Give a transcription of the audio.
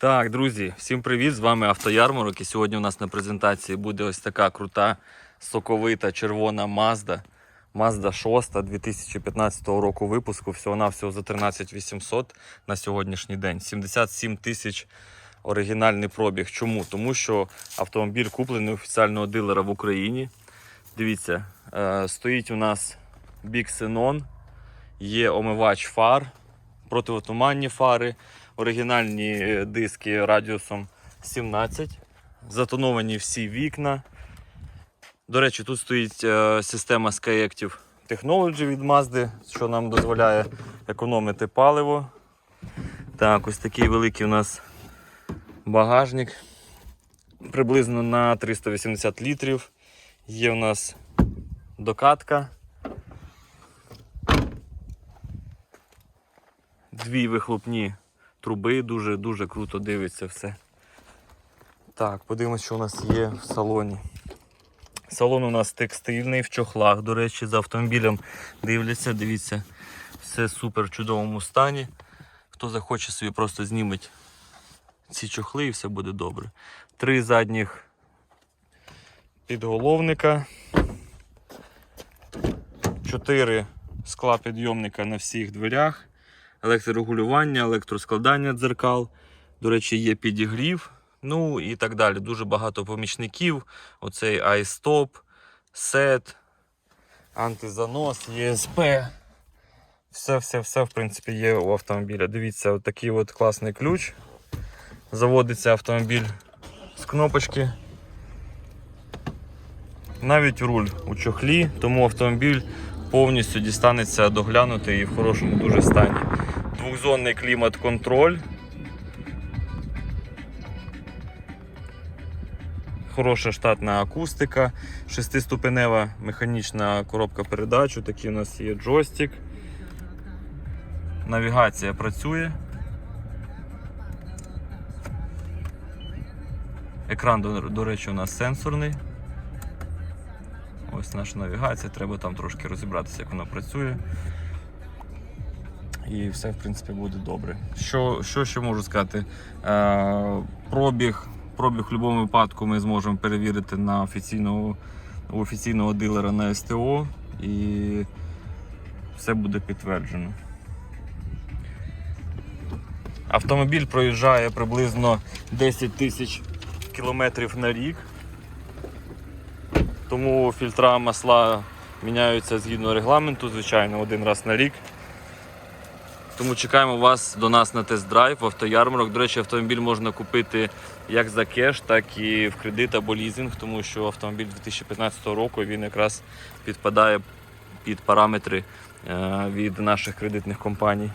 Так, друзі, всім привіт! З вами Автоярмарок. І сьогодні у нас на презентації буде ось така крута, соковита червона Mazda. Mazda 6 2015 року випуску. Всього-навсього за 13 800 на сьогоднішній день. 77 тисяч оригінальний пробіг. Чому? Тому що автомобіль куплений офіціального дилера в Україні. Дивіться, е, стоїть у нас Big Xenon, є омивач фар, противотуманні фари, оригінальні е, диски радіусом 17, затоновані всі вікна. До речі, тут стоїть е, система Skyactiv Technology від Mazda, що нам дозволяє економити паливо. Так, ось такий великий у нас багажник. Приблизно на 380 літрів. Є у нас докатка. Дві вихлопні труби, дуже дуже круто дивиться все. Так, подивимось, що у нас є в салоні. Салон у нас текстильний, в чохлах, до речі, за автомобілем дивляться, дивіться, все в супер чудовому стані. Хто захоче собі просто зніметь ці чохли і все буде добре. Три задніх підголовника. Чотири скла підйомника на всіх дверях. Електрорегулювання, електроскладання дзеркал. До речі, є підігрів. Ну і так далі. Дуже багато помічників. Оцей iStop, SET, антизанос, ЄСП. Все-все-все, в принципі, є у автомобіля. Дивіться, от такий от класний ключ. Заводиться автомобіль з кнопочки. Навіть руль у чохлі, тому автомобіль повністю дістанеться доглянутий і в хорошому дуже стані. Двохзонний клімат-контроль. Хороша штатна акустика, шестиступенева механічна коробка передач. Такий у нас є джойстик. Навігація працює. Екран, до, до речі, у нас сенсорний. Ось наша навігація, треба там трошки розібратися, як вона працює. І все, в принципі, буде добре. Що, що ще можу сказати? Е, пробіг, пробіг в будь-якому випадку ми зможемо перевірити на офіційного, у офіційного дилера на СТО і все буде підтверджено. Автомобіль проїжджає приблизно 10 тисяч кілометрів на рік. Тому фільтра масла міняються згідно регламенту, звичайно, один раз на рік. Тому чекаємо вас до нас на тест-драйв автоярмарок. До речі, автомобіль можна купити як за кеш, так і в кредит або лізинг, тому що автомобіль 2015 року він якраз підпадає під параметри е, від наших кредитних компаній.